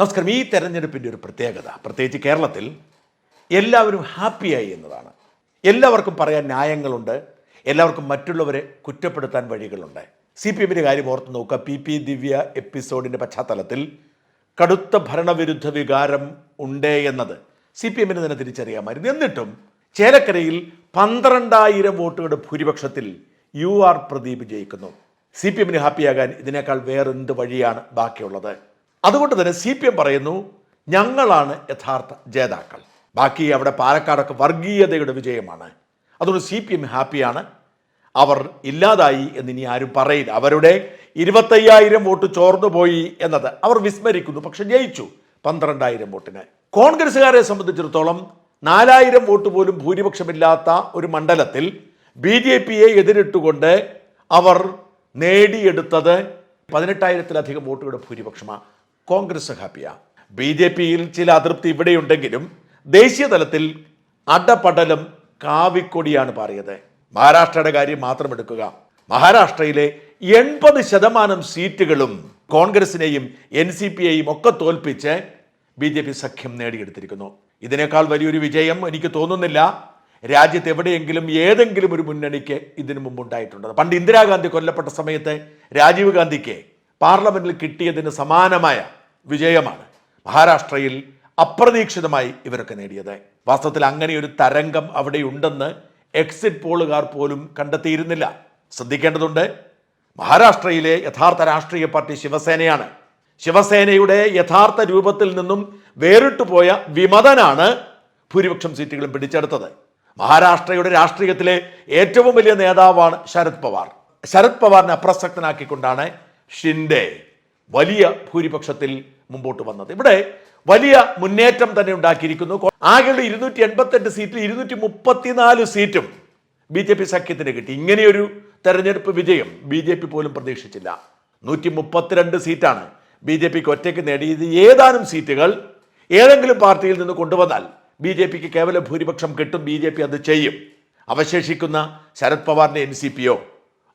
നമസ്കാരം. ഈ തെരഞ്ഞെടുപ്പിന്റെ ഒരു പ്രത്യേകത പ്രത്യേകിച്ച് കേരളത്തിൽ എല്ലാവരും ഹാപ്പിയായി എന്നതാണ്. എല്ലാവർക്കും പറയാൻ ന്യായങ്ങളുണ്ട്. എല്ലാവർക്കും മറ്റുള്ളവരെ കുറ്റപ്പെടുത്താൻ വഴികളുണ്ട്. സി പി എമ്മിന്റെ കാര്യം ഓർത്ത് നോക്കുക. പി പി ദിവ്യ എപ്പിസോഡിന്റെ പശ്ചാത്തലത്തിൽ കടുത്ത ഭരണവിരുദ്ധ വികാരം ഉണ്ട് എന്നത് സി പി എമ്മിന് തന്നെ തിരിച്ചറിയാമായിരുന്നു. എന്നിട്ടും ചേലക്കരയിൽ പന്ത്രണ്ടായിരം വോട്ടുകളുടെ ഭൂരിപക്ഷത്തിൽ യു ആർ പ്രദീപ് ജയിക്കുന്നു. സി പി എമ്മിന് ഹാപ്പിയാകാൻ ഇതിനേക്കാൾ വേറെന്ത് വഴിയാണ് ബാക്കിയുള്ളത്? അതുകൊണ്ട് തന്നെ സി പി എം പറയുന്നു ഞങ്ങളാണ് യഥാർത്ഥ ജേതാക്കൾ. ബാക്കി അവിടെ പാലക്കാടൊക്കെ വർഗീയതയുടെ വിജയമാണ്. അതുകൊണ്ട് സി പി എം ഹാപ്പിയാണ്. അവർ ഇല്ലാതായി എന്നിനി ആരും പറയില്ല. അവരുടെ ഇരുപത്തയ്യായിരം വോട്ട് ചോർന്നു പോയി എന്നത് അവർ വിസ്മരിക്കുന്നു പക്ഷെ ജയിച്ചു പന്ത്രണ്ടായിരം വോട്ടിന്. കോൺഗ്രസ്സുകാരെ സംബന്ധിച്ചിടത്തോളം നാലായിരം വോട്ട് പോലും ഭൂരിപക്ഷമില്ലാത്ത ഒരു മണ്ഡലത്തിൽ ബി ജെ പിയെ എതിരിട്ടുകൊണ്ട് അവർ നേടിയെടുത്തത് പതിനെട്ടായിരത്തിലധികം വോട്ടുകളുടെ ഭൂരിപക്ഷമാണ് കോൺഗ്രസ് ഹാപ്പിയാണ് ബി ജെ പിയിൽ ചില അതൃപ്തി ഇവിടെയുണ്ടെങ്കിലും ദേശീയ തലത്തിൽ അടപടലം കാവിക്കൊടിയാണ് പാറിയത്. മഹാരാഷ്ട്രയുടെ കാര്യം മാത്രം എടുക്കുക. മഹാരാഷ്ട്രയിലെ എൺപത് ശതമാനം സീറ്റുകളും കോൺഗ്രസിനെയും എൻ സി പിയെയും ഒക്കെ തോൽപ്പിച്ച് ബി ജെ പി സഖ്യം നേടിയെടുത്തിരിക്കുന്നു. ഇതിനേക്കാൾ വലിയൊരു വിജയം എനിക്ക് തോന്നുന്നില്ല. രാജ്യത്ത് എവിടെയെങ്കിലും ഏതെങ്കിലും ഒരു മുന്നണിക്ക് ഇതിനു മുമ്പ് ഉണ്ടായിട്ടുണ്ട് പണ്ട് ഇന്ദിരാഗാന്ധി കൊല്ലപ്പെട്ട സമയത്ത് രാജീവ് ഗാന്ധിക്ക് പാർലമെന്റിൽ കിട്ടിയതിന് സമാനമായ വിജയമാണ്. മഹാരാഷ്ട്രയിൽ അപ്രതീക്ഷിതമായി ഇവരൊക്കെ നേടിയത്. വാസ്തവത്തിൽ അങ്ങനെ ഒരു തരംഗം അവിടെയുണ്ടെന്ന് എക്സിറ്റ് പോളുകാർ പോലും കണ്ടെത്തിയിരുന്നില്ല. ശ്രദ്ധിക്കേണ്ടതുണ്ട് മഹാരാഷ്ട്രയിലെ യഥാർത്ഥ രാഷ്ട്രീയ പാർട്ടി ശിവസേനയാണ്. ശിവസേനയുടെ യഥാർത്ഥ രൂപത്തിൽ നിന്നും വേറിട്ടു പോയ വിമതനാണ് ഭൂരിപക്ഷം സീറ്റുകളും പിടിച്ചെടുത്തത്. മഹാരാഷ്ട്രയുടെ രാഷ്ട്രീയത്തിലെ ഏറ്റവും വലിയ നേതാവാണ് ശരത് പവാർ. ശരത് പവാറിനെ അപ്രസക്തനാക്കിക്കൊണ്ടാണ് ഷിൻഡെ വലിയ ഭൂരിപക്ഷത്തിൽ മുമ്പോട്ട് വന്നത്. ഇവിടെ വലിയ മുന്നേറ്റം തന്നെ ഉണ്ടാക്കിയിരിക്കുന്നു. ആകെയുള്ള ഇരുന്നൂറ്റി എൺപത്തെട്ട് സീറ്റിൽ ഇരുന്നൂറ്റി മുപ്പത്തിനാല് സീറ്റും ബി ജെ പി സഖ്യത്തിന് കിട്ടി. ഇങ്ങനെയൊരു തെരഞ്ഞെടുപ്പ് വിജയം ബി ജെ പി പോലും പ്രതീക്ഷിച്ചില്ല. നൂറ്റി മുപ്പത്തിരണ്ട് സീറ്റാണ് ബി ജെ പിക്ക് ഒറ്റയ്ക്ക് നേടിയത്. ഏതാനും സീറ്റുകൾ ഏതെങ്കിലും പാർട്ടിയിൽ നിന്ന് കൊണ്ടുവന്നാൽ ബി ജെ പിക്ക് കേവല ഭൂരിപക്ഷം കിട്ടും. ബി ജെ പി അത് ചെയ്യും. അവശേഷിക്കുന്ന ശരത് പവാറിന്റെ എൻ സി പിയോ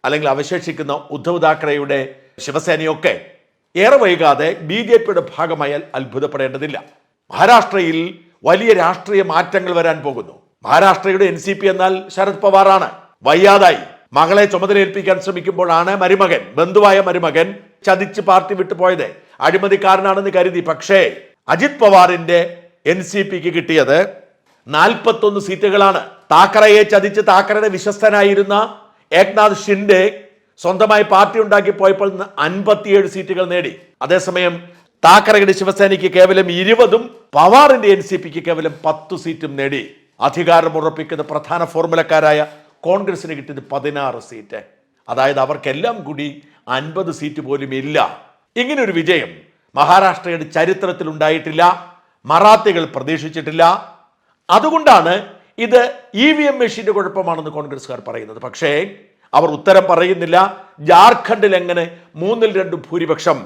അല്ലെങ്കിൽ അവശേഷിക്കുന്ന ഉദ്ധവ് താക്കറെയുടെ ശിവസേനയൊക്കെ ഏറെ വൈകാതെ ബി ജെ പിയുടെ ഭാഗമായാൽ അത്ഭുതപ്പെടേണ്ടതില്ല. മഹാരാഷ്ട്രയിൽ വലിയ രാഷ്ട്രീയ മാറ്റങ്ങൾ വരാൻ പോകുന്നു. മഹാരാഷ്ട്രയുടെ എൻ സി പി എന്നാൽ ശരത് പവാറാണ്. വയ്യാതായി. മകളെ ചുമതലയേൽപ്പിക്കാൻ ശ്രമിക്കുമ്പോഴാണ് മരുമകൻ ബന്ധുവായ മരുമകൻ ചതിച്ച് പാർട്ടി വിട്ടുപോയത്. അഴിമതിക്കാരനാണെന്ന് കരുതി. പക്ഷേ അജിത് പവാറിന്റെ എൻ സി പിക്ക് കിട്ടിയത് നാൽപ്പത്തൊന്ന് സീറ്റുകളാണ്. താക്കറയെ ചതിച്ച് താക്കറയുടെ വിശ്വസ്തനായിരുന്ന ഏക്നാഥ് ഷിൻഡെ സ്വന്തമായി പാർട്ടി ഉണ്ടാക്കി പോയപ്പോൾ അൻപത്തിയേഴ് സീറ്റുകൾ നേടി. അതേസമയം താക്കറയുടെ ശിവസേനയ്ക്ക് കേവലം ഇരുപതും പവാറിന്റെ എൻ സി പിക്ക് കേവലം പത്ത് സീറ്റും നേടി. അധികാരം ഉറപ്പിക്കുന്ന പ്രധാന ഫോർമുലക്കാരായ കോൺഗ്രസിന് കിട്ടിയത് പതിനാറ് സീറ്റ്. അതായത് അവർക്കെല്ലാം കൂടി അൻപത് സീറ്റ് പോലും ഇല്ല. ഇങ്ങനൊരു വിജയം മഹാരാഷ്ട്രയുടെ ചരിത്രത്തിൽ ഉണ്ടായിട്ടില്ല. മറാത്തികൾ പ്രതീക്ഷിച്ചിട്ടില്ല. അതുകൊണ്ടാണ് ഇത് ഇ വി എം മെഷീന്റെ കുഴപ്പമാണെന്ന് കോൺഗ്രസ്സുകാർ പറയുന്നത്. പക്ഷേ ഉത്തരം പറയുന്നില്ല. ജാർഖണ്ഡിൽ എങ്ങനെ? മൂന്നിൽ രണ്ട് ഭൂരിപക്ഷം.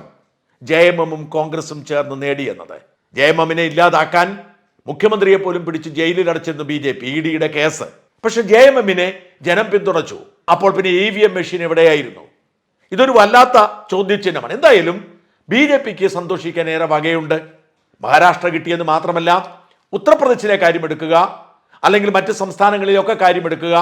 ജെ എം എമ്മും കോൺഗ്രസും ചേർന്ന് നേടിയെന്നത് ജെ എം എമ്മിനെ ഇല്ലാതാക്കാൻ മുഖ്യമന്ത്രിയെ പോലും പിടിച്ച് ജയിലിൽ അടച്ചിരുന്നു ബി ജെ പി ഇ ഡിയുടെ കേസ്. പക്ഷെ ജെ എം എമ്മിനെ ജനം പിന്തുണച്ചു. അപ്പോൾ പിന്നെ ഇ വി എം മെഷീൻ എവിടെയായിരുന്നു? ഇതൊരു വല്ലാത്ത ചോദ്യചിഹ്നമാണ്. എന്തായാലും ബി ജെ പിക്ക് സന്തോഷിക്കാൻ ഏറെ വകയുണ്ട്. മഹാരാഷ്ട്ര കിട്ടിയെന്ന് മാത്രമല്ല ഉത്തർപ്രദേശിലെ കാര്യമെടുക്കുക അല്ലെങ്കിൽ മറ്റ് സംസ്ഥാനങ്ങളിലൊക്കെ കാര്യമെടുക്കുക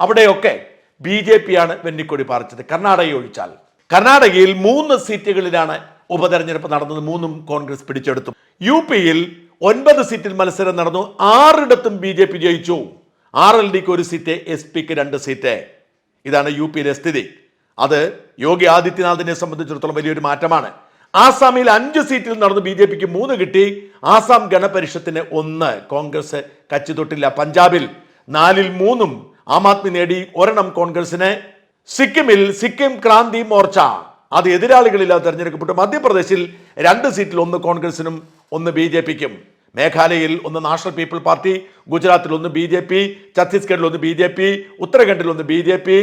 അവിടെയൊക്കെ ബി ജെ പിയാണ് വെന്നിക്കൊടി പാറിച്ചത്. കർണാടകയെ ഒഴിച്ചാൽ. കർണാടകയിൽ മൂന്ന് സീറ്റുകളിലാണ് ഉപതെരഞ്ഞെടുപ്പ് നടന്നത്. മൂന്നും കോൺഗ്രസ് പിടിച്ചെടുത്തു. യു പിയിൽ ഒൻപത് സീറ്റിൽ മത്സരം നടന്നു. ആറിടത്തും ബി ജെ പി ജയിച്ചു. ആർ എൽ ഡിക്ക് ഒരു സീറ്റ് എസ് പിക്ക് രണ്ട് സീറ്റ്. ഇതാണ് യു പിയിലെ സ്ഥിതി. അത് യോഗി ആദിത്യനാഥിനെ സംബന്ധിച്ചിടത്തോളം വലിയൊരു മാറ്റമാണ്. ആസാമിൽ അഞ്ച് സീറ്റിൽ നടന്നു ബി ജെ പിക്ക് മൂന്ന് കിട്ടി. ആസാം ഗണപരിഷത്തിന് ഒന്ന്. കോൺഗ്രസ് കച്ചിതൊട്ടില്ല. പഞ്ചാബിൽ നാലിൽ മൂന്നും ആം ആദ്മി നേടി ഒരെണ്ണം കോൺഗ്രസിന്. സിക്കിമിൽ സിക്കിം ക്രാന്തി മോർച്ച. അത് എതിരാളികളില്ലാതെ തെരഞ്ഞെടുക്കപ്പെട്ടു മധ്യപ്രദേശിൽ രണ്ട് സീറ്റിൽ ഒന്ന് കോൺഗ്രസിനും ഒന്ന് ബി ജെ പിക്കും. മേഘാലയയിൽ ഒന്ന് നാഷണൽ പീപ്പിൾ പാർട്ടി ഗുജറാത്തിൽ ഒന്ന് ബി ജെ പി ഛത്തീസ്ഗഡിൽ ഒന്ന് ബി ജെ പി ഉത്തരാഖണ്ഡിൽ ഒന്ന് ബി ജെ പി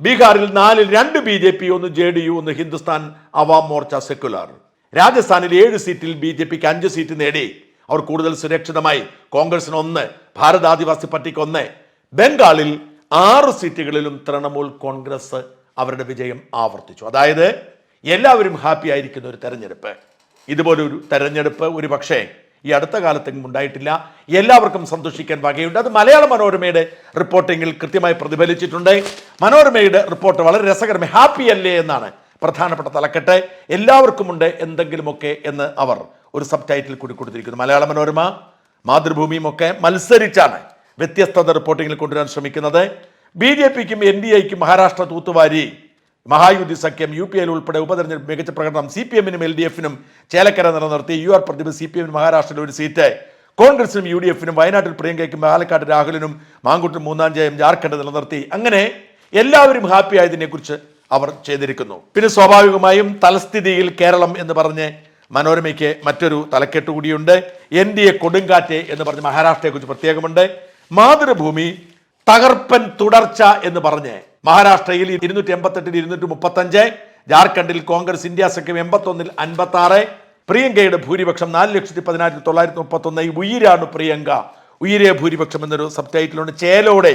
ബീഹാറിൽ നാലിൽ രണ്ട് ബി ജെ പി ഒന്ന് ജെ ഡി യു ഒന്ന് ഹിന്ദുസ്ഥാൻ അവാം മോർച്ച സെക്യുലർ. രാജസ്ഥാനിൽ ഏഴ് സീറ്റിൽ ബി ജെ പിക്ക് അഞ്ച് സീറ്റ് നേടി. അവർ കൂടുതൽ സുരക്ഷിതമായി. കോൺഗ്രസിന് ഒന്ന് ഭാരത ആദിവാസി പാർട്ടിക്ക് ഒന്ന്. ബംഗാളിൽ ആറ് സീറ്റുകളിലും തൃണമൂൽ കോൺഗ്രസ് അവരുടെ വിജയം ആവർത്തിച്ചു. അതായത് എല്ലാവരും ഹാപ്പി ആയിരിക്കുന്ന ഒരു തെരഞ്ഞെടുപ്പ്. ഇതുപോലൊരു തെരഞ്ഞെടുപ്പ് ഒരു പക്ഷേ ഈ അടുത്ത കാലത്തെങ്കിലും ഉണ്ടായിട്ടില്ല. എല്ലാവർക്കും സന്തോഷിക്കാൻ വകയുണ്ട്. അത് മലയാള മനോരമയുടെ റിപ്പോർട്ടിങ്ങിൽ കൃത്യമായി പ്രതിഫലിച്ചിട്ടുണ്ട്. മനോരമയുടെ റിപ്പോർട്ട് വളരെ രസകരമായി ഹാപ്പി അല്ലേ എന്നാണ് പ്രധാനപ്പെട്ട തലക്കെട്ട്. എല്ലാവർക്കുമുണ്ട് എന്തെങ്കിലുമൊക്കെ എന്ന് അവർ ഒരു സബ് ടൈറ്റിൽ കൂടി കൊടുത്തിരിക്കുന്നു. മലയാള മനോരമ മാതൃഭൂമിയും ഒക്കെ മത്സരിച്ചാണ് വ്യത്യസ്തത റിപ്പോർട്ടിങ്ങിൽ കൊണ്ടുവരാൻ ശ്രമിക്കുന്നത്. ബി ജെ പിക്കും എൻ ഡി എക്കും മഹാരാഷ്ട്ര തൂത്തുവാരി മഹായുതി സഖ്യം യു പി എൽ ഉൾപ്പെടെ ഉപതെരഞ്ഞെടുപ്പ് മികച്ച പ്രകടനം സി പി എമ്മിനും എൽ ഡി എഫിനും ചേലക്കര നിലനിർത്തി. U R Pratibha C P എമ്മിന് മഹാരാഷ്ട്രയിൽ ഒരു സീറ്റ്. കോൺഗ്രസിനും യു ഡി എഫിനും വയനാട്ടിൽ പ്രിയങ്കയ്ക്കും പാലക്കാട് രാഹുലിനും മാങ്കുട്ടും മൂന്നാം ജയം ജാർഖണ്ഡ് നിലനിർത്തി. അങ്ങനെ എല്ലാവരും ഹാപ്പി ആയതിനെക്കുറിച്ച് അവർ ചെയ്തിരിക്കുന്നു. പിന്നെ സ്വാഭാവികമായും തലസ്ഥിതിയിൽ കേരളം എന്ന് പറഞ്ഞ് മനോരമയ്ക്ക് മറ്റൊരു തലക്കെട്ട് കൂടിയുണ്ട്. എൻ ഡി എ കൊടുങ്കാറ്റ് എന്ന് പറഞ്ഞ് മഹാരാഷ്ട്രയെക്കുറിച്ച് പ്രത്യേകമുണ്ട്. മാതൃഭൂമി തകർപ്പൻ തുടർച്ച എന്ന് പറഞ്ഞ് മഹാരാഷ്ട്രയിൽ ഇരുന്നൂറ്റി എൺപത്തെട്ടിൽ ഇരുന്നൂറ്റി മുപ്പത്തഞ്ച് ജാർഖണ്ഡിൽ കോൺഗ്രസ് ഇന്ത്യ സഖ്യം എൺപത്തൊന്നിൽ അൻപത്തി ആറ് പ്രിയങ്കയുടെ ഭൂരിപക്ഷം നാല് ലക്ഷത്തി പതിനായിരത്തി തൊള്ളായിരത്തി മുപ്പത്തൊന്ന് ഉയിരാണ് പ്രിയങ്ക. ഉയരെ ഭൂരിപക്ഷം എന്നൊരു സബ് ടൈറ്റിലുണ്ട് ചേലോടെ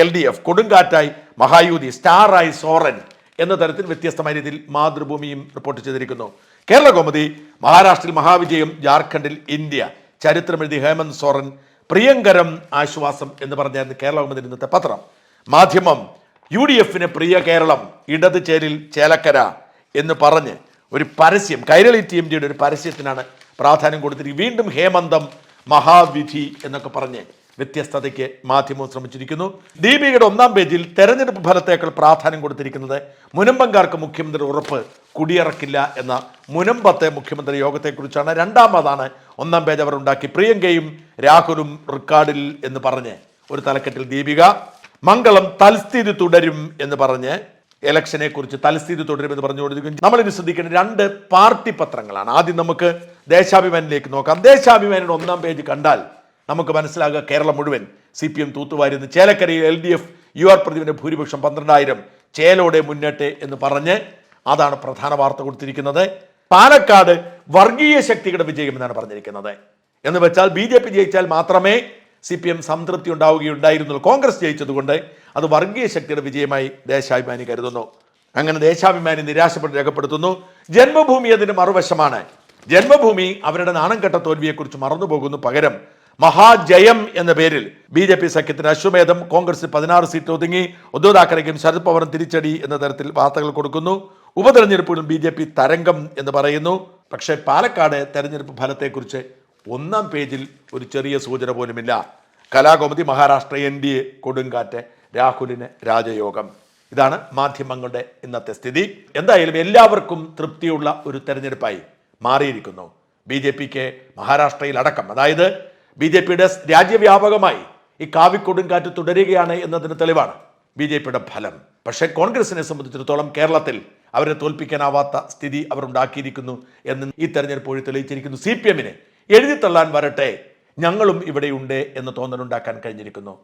എൽ ഡി എഫ് കൊടുങ്കാറ്റായി മഹായൂതി സ്റ്റാറായി സോറൻ എന്ന തരത്തിൽ വ്യത്യസ്തമായ രീതിയിൽ മാതൃഭൂമിയും റിപ്പോർട്ട് ചെയ്തിരിക്കുന്നു. കേരള കോമതി മഹാരാഷ്ട്രയിൽ മഹാവിജയം ജാർഖണ്ഡിൽ ഇന്ത്യ. ചരിത്രമെഴുതി ഹേമന്ത് സോറൻ പ്രിയങ്കരം ആശ്വാസം എന്ന് പറഞ്ഞായിരുന്നു കേരള കോമതി ഇന്നത്തെ പത്രം. മാധ്യമം യു ഡി എഫിന് പ്രിയ കേരളം ഇടത് ചേരിൽ ചേലക്കര എന്ന് പറഞ്ഞ് ഒരു പരസ്യം കൈരളി ടി എം ജിയുടെ ഒരു പരസ്യത്തിനാണ് പ്രാധാന്യം കൊടുത്തിരിക്കുന്നത്. വീണ്ടും ഹേമന്തം മഹാവിധി എന്നൊക്കെ പറഞ്ഞ് വ്യത്യസ്തതയ്ക്ക് മാധ്യമം ശ്രമിച്ചിരിക്കുന്നു. ദീപികയുടെ ഒന്നാം പേജിൽ തെരഞ്ഞെടുപ്പ് ഫലത്തേക്കാൾ പ്രാധാന്യം കൊടുത്തിരിക്കുന്നത് മുനമ്പങ്കാർക്ക് മുഖ്യമന്ത്രി ഉറപ്പ് കുടിയിറക്കില്ല എന്ന മുനമ്പത്തെ മുഖ്യമന്ത്രി യോഗത്തെക്കുറിച്ചാണ്. രണ്ടാമതാണ് ഒന്നാം പേജ് അവർ ഉണ്ടാക്കി പ്രിയങ്കയും രാഹുലും റിക്കാർഡിൽ എന്ന് പറഞ്ഞ്. ഒരു തലക്കെട്ടിൽ ദീപിക മംഗളം തൽസ്ഥിതി തുടരും എന്ന് പറഞ്ഞ് ഇലക്ഷനെ കുറിച്ച് തൽസ്ഥിതി തുടരും എന്ന് പറഞ്ഞുകൊണ്ടിരിക്കും നമ്മൾ ഇനി ശ്രദ്ധിക്കേണ്ട രണ്ട് പാർട്ടി പത്രങ്ങളാണ്. ആദ്യം നമുക്ക് ദേശാഭിമാനിലേക്ക് നോക്കാം. ദേശാഭിമാനിയുടെ ഒന്നാം പേജ് കണ്ടാൽ നമുക്ക് മനസ്സിലാകുക കേരളം മുഴുവൻ സി പി എം തൂത്തുവാരുന്നു ചേലക്കരയിൽ L D F U R പ്രതിവിന്റെ ഭൂരിപക്ഷം പന്ത്രണ്ടായിരം. ചേലോടെ മുന്നേട്ടെ എന്ന് പറഞ്ഞ് അതാണ് പ്രധാന വാർത്ത കൊടുത്തിരിക്കുന്നത്. പാലക്കാട് വർഗീയ ശക്തികളുടെ വിജയമെന്നാണ് പറഞ്ഞിരിക്കുന്നത്. എന്ന് വെച്ചാൽ ബി ജെ പി ജയിച്ചാൽ മാത്രമേ സി പി എം സംതൃപ്തി ഉണ്ടാവുകയുണ്ടായിരുന്നുള്ളൂ. കോൺഗ്രസ് ജയിച്ചതുകൊണ്ട് അത് വർഗീയ ശക്തിയുടെ വിജയമായി ദേശാഭിമാനി കരുതുന്നു. അങ്ങനെ ദേശാഭിമാനി നിരാശപ്പെട്ട് രേഖപ്പെടുത്തുന്നു. ജന്മഭൂമി അതിന് മറുവശമാണ്. ജന്മഭൂമി അവരുടെ നാണം കെട്ട തോൽവിയെക്കുറിച്ച് മറന്നുപോകുന്നു പകരം. മഹാജയം എന്ന പേരിൽ ബി ജെ പി സഖ്യത്തിന് അശ്വമേധം കോൺഗ്രസ് പതിനാറ് സീറ്റ് ഒതുങ്ങി ഉദ്ധവ് താക്കറേക്കും ശരത് പവാറും തിരിച്ചടി എന്ന തരത്തിൽ വാർത്തകൾ കൊടുക്കുന്നു. ഉപതെരഞ്ഞെടുപ്പിലും ബി ജെ പി തരംഗം എന്ന് പറയുന്നു. പക്ഷേ പാലക്കാട് തെരഞ്ഞെടുപ്പ് ഫലത്തെക്കുറിച്ച് ഒന്നാം പേജിൽ ഒരു ചെറിയ സൂചന പോലുമില്ല. Kalakaumudi Maharashtra N D A കൊടുങ്കാറ്റ് രാഹുലിന് രാജയോഗം. ഇതാണ് മാധ്യമങ്ങളുടെ ഇന്നത്തെ സ്ഥിതി. എന്തായാലും എല്ലാവർക്കും തൃപ്തിയുള്ള ഒരു തെരഞ്ഞെടുപ്പായി മാറിയിരിക്കുന്നു. ബി ജെ പിക്ക് മഹാരാഷ്ട്രയിൽ അടക്കം. അതായത് ബി ജെ പിയുടെ രാജ്യവ്യാപകമായി ഈ കാവിക്കൊടുങ്കാറ്റ് തുടരുകയാണ് എന്നതിന് തെളിവാണ് ബി ജെ പിയുടെ ഫലം. പക്ഷേ കോൺഗ്രസിനെ സംബന്ധിച്ചിടത്തോളം കേരളത്തിൽ അവരെ തോൽപ്പിക്കാനാവാത്ത സ്ഥിതി അവർ ഉണ്ടാക്കിയിരിക്കുന്നു എന്ന് ഈ തെരഞ്ഞെടുപ്പ് വഴി തെളിയിച്ചിരിക്കുന്നു. സി പി എമ്മിനെ എഴുതിത്തള്ളാൻ വരട്ടെ ഞങ്ങളും ഇവിടെയുണ്ട് എന്ന് തോന്നലുണ്ടാക്കാൻ കഴിഞ്ഞിരിക്കുന്നു.